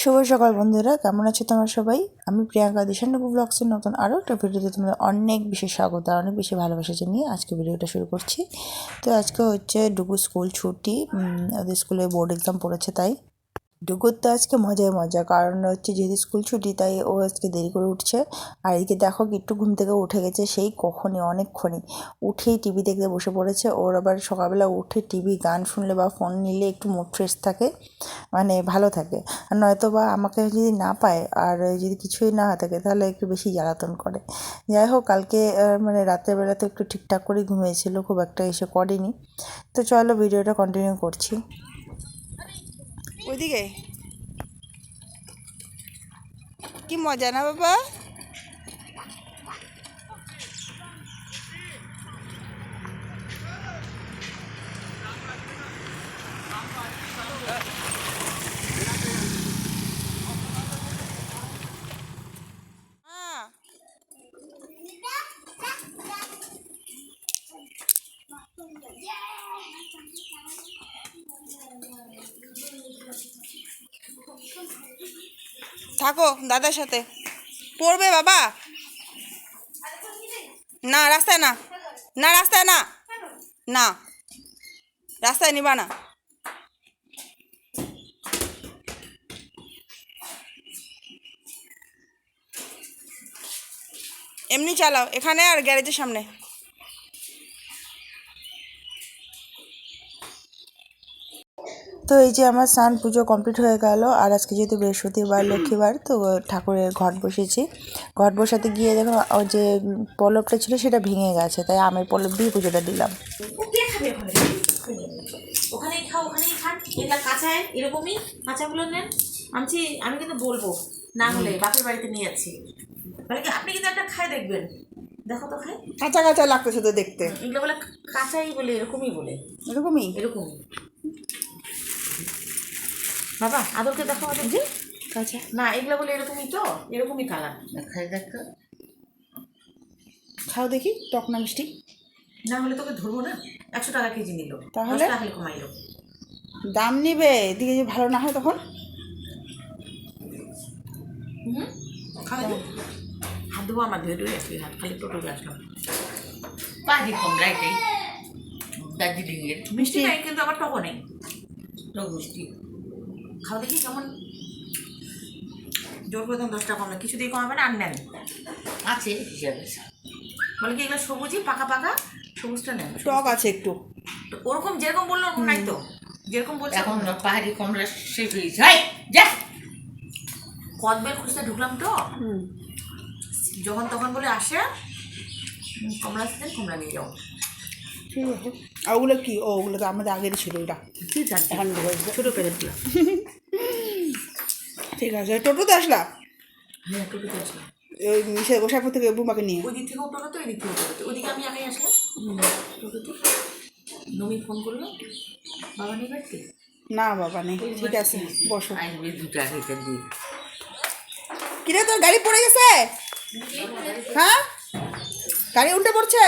শুভ সকাল, বন্ধুরা। কেমন আছো তোমরা সবাই? আমি প্রিয়াঙ্কা দিশানবু ব্লগসের নতুন আরও একটা ভিডিওতে তোমাদের অনেক বেশি স্বাগত আর অনেক বেশি ভালোবাসা জানিয়ে আজকে ভিডিওটা শুরু করছি। তো আজকে হচ্ছে ডুগু স্কুল ছুটি। ওদের স্কুলে বোর্ড এক্সাম পড়েছে তাই। ডুগুর তো আজকে মজায় মজা। কারণ হচ্ছে যেহেতু স্কুল ছুটি, তাই ও আজকে দেরি করে উঠছে। আর এদিকে দেখো একটু ঘুম থেকে উঠে গেছে সেই কখনই, অনেকক্ষণই। উঠেই টিভি দেখতে বসে পড়েছে। ওর আবার সকালবেলা উঠে টিভি গান শুনলে বা ফোন নিলে একটু মুড ফ্রেশ থাকে মানে ভালো থাকে। আর নয়তো বা আমাকে যদি না পায়, আর যদি কিছুই না থাকে, তাহলে একটু বেশি জ্বালাতন করে। যাই হোক, কালকে মানে রাতের বেলা তো একটু ঠিকঠাক করেই ঘুমিয়েছিল, খুব একটা এসে করেনি। তো চলো ভিডিওটা কন্টিনিউ করছি। ওইদিকে? কি মজা না বাবা? থাকো দাদার সাথে। পড়বে বাবা। না, রাস্তায় না। না, রাস্তায় না। না, রাস্তায় নিবা না। এমনি চালাও, এখানে আর গ্যারেজের সামনে। তো এই যে আমার স্নান পুজো কমপ্লিট হয়ে গেল আর আজকে যেহেতু বৃহস্পতিবার লক্ষ্মীবার তো ঠাকুরের ঘট বসেছি। ঘট বসাতে গিয়ে দেখো ও যে পলবটা ছিল সেটা ভেঙে গেছে তাই আমের পলব দিয়ে পুজোটা দিলাম। ওখানেই খাও ওখানেই খান এগুলা কাঁচায় এরকমই কাঁচাগুলো নেন। আমি আমি কিন্তু বলব না হলে বাপের বাড়িতে নিয়ে যাচ্ছি। বলে কি আপনি কিন্তু একটা খায় দেখবেন। দেখো তো খায় কাঁচা কাঁচা লাগতেছে তো দেখতে। এগুলো বলে কাঁচাই বলে এরকমই বলে। এরকমই? এরকমই। বাবা আদরকে দেখো আদর। যে কাঁচা না এগুলো বলে এরকমই তো এরকমই কালার খাই দেখো খাও দেখি টক না মিষ্টি? না হলে তোকে ধরবো না। একশো টাকা কেজি নিল। তাহলে? টাকা কমাইলো। দাম নিবে এদিকে যদি ভালো না হয় তখন? হুম? খাওয়া হাত ধোবো আমার ধুয়ে ধুয়ে আসি হাত খালি টোটো আসলাম। পানি কম লাইটাই দার্জিলিংয়ের মিষ্টি নাই কিন্তু আবার টকও নেই। টক মিষ্টি। খাওয়া দেখি কেমন? জোর করে দাম দশ টাকা কমে কিছু দিয়ে কমাবে না আর নেন। আছে হিসাবে। বলে কি এগুলো সবুজই পাকা পাকা? সবুজটা নেন। টক আছে একটু। তো ওরকম যেরকম বলল ওরকম নাই তো। যেরকম বলছে। এখন না পাহাড়ি কমলা শেষ হয়েছে হাই যা। কদবেল খুঁজতে ঢুকলাম তো। যখন তখন বলে আসে কমলা সিজন কমলা নিয়ে যাও। ঠিক আছে। আর ওগুলো কি? ও ওগুলো তো আমাদের আগের ছিল ওটা ঠিক আছে। ছোটো প্যাকেটগুলো ঠিক আছে টোটোতে আসলা? হ্যাঁ টোটোতে আসলাম। ওই গোসাইপুর থেকে বুমাকে নিয়ে। ওই দিক থেকেও টোটো তো এদিক থেকেও টোটো ওদিকে আমি একাই আসলাম। টোটোতে। নমি ফোন করল। বাবা নেই বাড়িতে? না বাবা নেই। ঠিক আছে বসো। দিয়ে। কিরে তোর গাড়ি পড়ে গেছে? হ্যাঁ? গাড়ি উল্টে পড়ছে?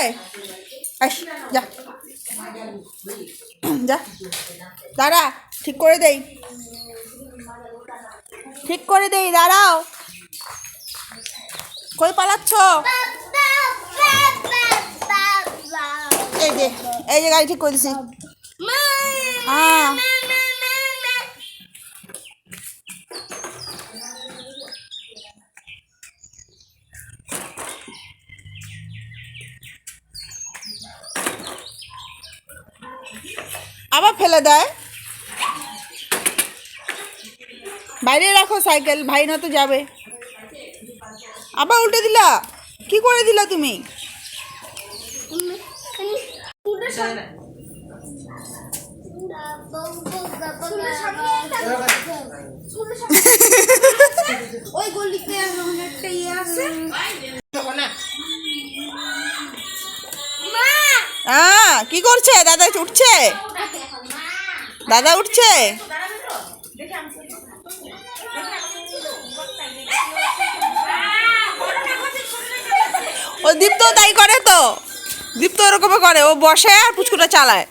আস যা। যা। দাঁড়া ঠিক করে দেই। ঠিক করে দেই, দাঁড়াও। কই পালাচ্ছ? এই যে, এই গাড়ি ঠিক করে দিছি। হ্যাঁ। আবার ফেলে দেয়? বাইরে রাখো সাইকেল ভাই না তো যাবে। আবার উল্টে দিলা? কি করে দিলা তুমি? ওই গলিতে একটা ইয়ে আছে। হ্যাঁ কি করছে? দাদা উঠছে? দাদা উঠছে? দীপ্ত। ওরকম করে ও বসে আর পুচকুটা চালায়।